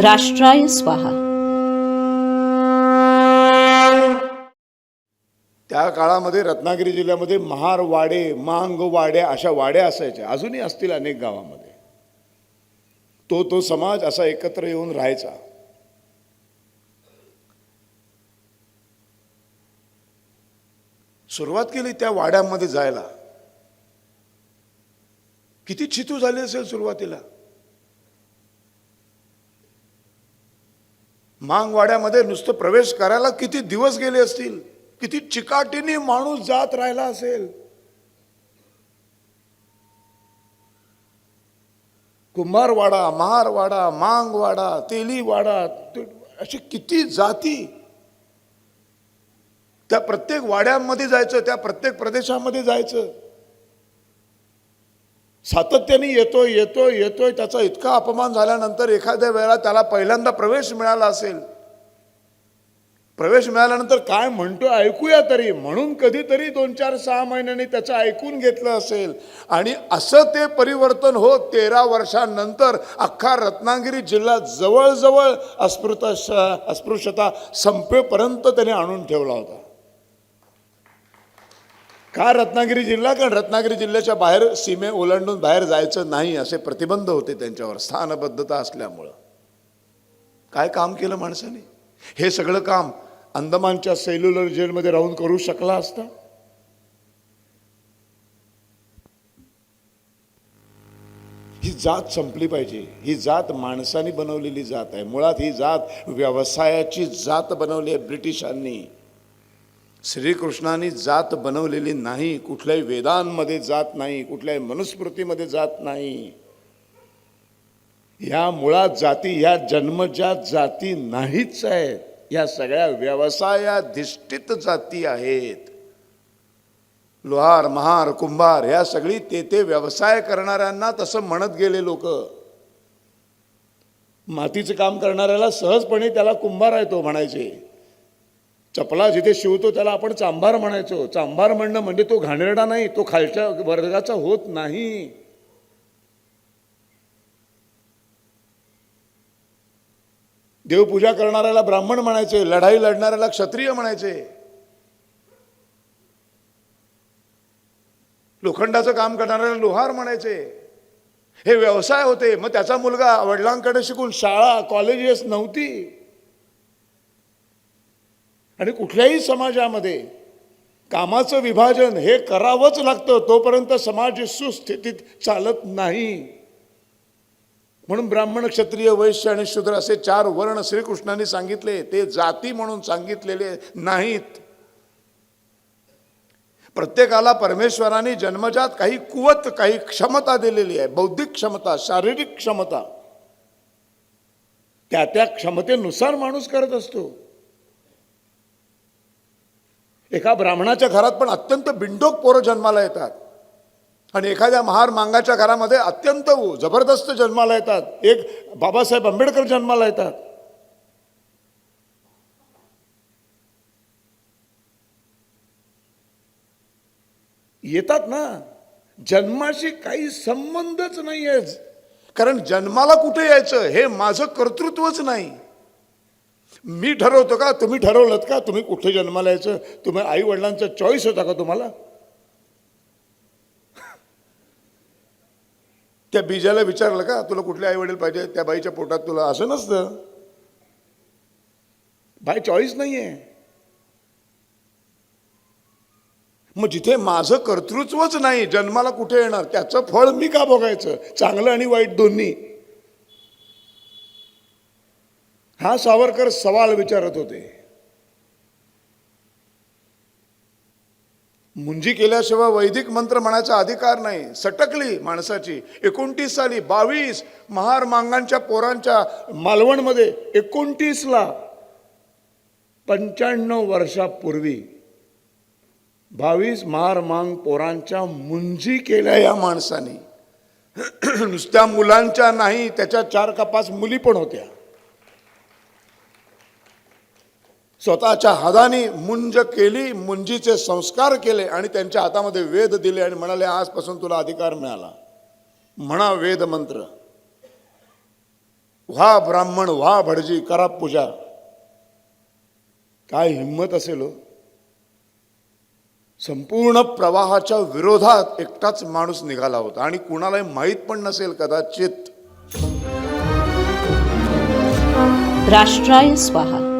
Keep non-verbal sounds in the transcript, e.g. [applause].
राष्ट्राय स्वाहा. त्या काळामध्ये रत्नागिरी जिल्ह्यामध्ये महार वाडे मांग वाड्या अशा वाड्या असायच्या. अजूनही असतील अनेक गावामध्ये. तो तो समाज असा एकत्र येऊन राहायचा. सुरुवात केली त्या वाड्यामध्ये जायला. किती छितू झाली असेल सुरुवातीला. मांगवाड्यामध्ये नुसतं प्रवेश करायला किती दिवस गेले असतील? किती चिकाटीने माणूस जात राहिला असेल? कुंभारवाडा महारवाडा मांगवाडा तेलीवाडा ते- अशी किती जाती? त्या प्रत्येक वाड्यामध्ये जायचं त्या प्रत्येक प्रदेशामध्ये जायचं. सातत्याने येतोय येतोय येतोय त्याचा इतका अपमान झाल्यानंतर एखाद्या वेळेला त्याला पहिल्यांदा प्रवेश मिळाला असेल. प्रवेश मिळाल्यानंतर काय म्हणतो ऐकूया तरी. म्हणून कधीतरी दोन चार सहा महिन्यांनी त्याचं ऐकून घेतलं असेल. आणि असं ते परिवर्तन होत तेरा वर्षांनंतर अख्खा रत्नागिरी जिल्हा जवळजवळ अस्पृत अस्पृश्यता संपेपर्यंत त्याने आणून ठेवला होता. का रत्नागिरी जिल्हा? कारण रत्नागिरी जिल्ह्याच्या बाहेर सीमे ओलांडून बाहेर जायचं नाही असे प्रतिबंध होते त्यांच्यावर स्थानबद्धता असल्यामुळं. काय काम केलं माणसाने? हे सगळं काम अंदमानच्या सेल्युलर जेलमध्ये राहून करू शकला असता? ही जात संपली पाहिजे. ही जात माणसाने बनवलेली जात आहे. मुळात ही जात व्यवसायाची जात बनवली आहे ब्रिटिशांनी. श्रीकृष्णाने जात बनवलेली नाही कुठल्याही वेदांमध्ये जात नाही कुठल्याही मनुस्मृतीमध्ये जात नाही. या मुळात जाती ह्या जन्मजात जाती नाहीच आहेत. या सगळ्या व्यवसायाधिष्ठित जाती आहेत. लोहार महार कुंभार ह्या सगळी ते ते व्यवसाय करणाऱ्यांना तसं म्हणत गेले लोक. मातीचं काम करणाऱ्याला सहजपणे त्याला कुंभार आहे तो म्हणायचे. चपला जिथे शिवतो त्याला आपण चांभार म्हणायचो. चांभार म्हणणं म्हणजे तो घाणेरडा नाही तो खालच्या वर्गाचा होत नाही. देवपूजा करणाऱ्याला ब्राह्मण म्हणायचे लढाई लढणाऱ्याला क्षत्रिय म्हणायचे. लोखंडाचं काम करणाऱ्याला लोहार म्हणायचे. हे व्यवसाय होते मग त्याचा मुलगा वडिलांकडे शिकून शाळा कॉलेजेस नव्हती. आणि कुठल्याही समाजामध्ये कामाचं विभाजन हे करावंच लागतं तोपर्यंत समाज सुस्थितीत चालत नाही. म्हणून ब्राह्मण क्षत्रिय वैश्य आणि शूद्र असे चार वर्ण श्रीकृष्णाने सांगितले ते जाती म्हणून सांगितलेले नाहीत. प्रत्येकाला परमेश्वराने जन्मजात काही कुवत काही क्षमता दिलेली आहे बौद्धिक क्षमता शारीरिक क्षमता. त्या त्या क्षमतेनुसार माणूस करत असतो. एका ब्राह्मणाच्या घरात पण अत्यंत बिंडोक पोरं जन्माला येतात. आणि एखाद्या महार मांगाच्या घरामध्ये अत्यंत जबरदस्त जन्माला येतात. एक बाबासाहेब आंबेडकर जन्माला येतात. येतात ना. जन्माशी काही संबंधच नाही आहे कारण जन्माला कुठे यायचं? हे माझं कर्तृत्वच नाही. मी ठरवतो का? तुम्ही ठरवलं का? तुम्ही कुठे जन्माला यायचं? तुम्ही आई वडिलांचा चॉईस होता का तुम्हाला? [laughs] त्या बीजाला विचारलं का? तुला कुठले आई वडील पाहिजे? त्या बाईच्या पोटात तुला असं नसतं. बाय चॉईस नाहीये. मग जिथे माझं कर्तृत्वच नाही जन्माला कुठे येणार? त्याचं फळ मी का बघायचं चांगलं आणि वाईट दोन्ही. हा सावरकर सवाल विचारत होते. मुंजी केल्याशिवाय वैदिक मंत्र म्हणायचा अधिकार नाही. सटकली माणसाची. एकोणतीस साली बावीस महार मांगांच्या पोरांच्या मालवणमध्ये एकोणतीसला पंच्याण्णव वर्षापूर्वी बावीस महार मांग पोरांच्या मुंजी केल्या या माणसाने. नुसत्या मुलांच्या नाही त्याच्या चार का पाच मुली पण होत्या. स्वतःच्या हाताने मुंज केली मुंजीचे संस्कार केले आणि त्यांच्या हातामध्ये वेद दिले आणि म्हणाले आजपासून तुला अधिकार मिळाला. म्हणा वेद मंत्र. व्हा ब्राह्मण व्हा भटजी करा पूजा. काय हिंमत असेल हो? संपूर्ण प्रवाहाच्या विरोधात एकटाच माणूस निघाला होता आणि कुणालाही माहीत पण नसेल कदाचित. राष्ट्राय स्वाहा.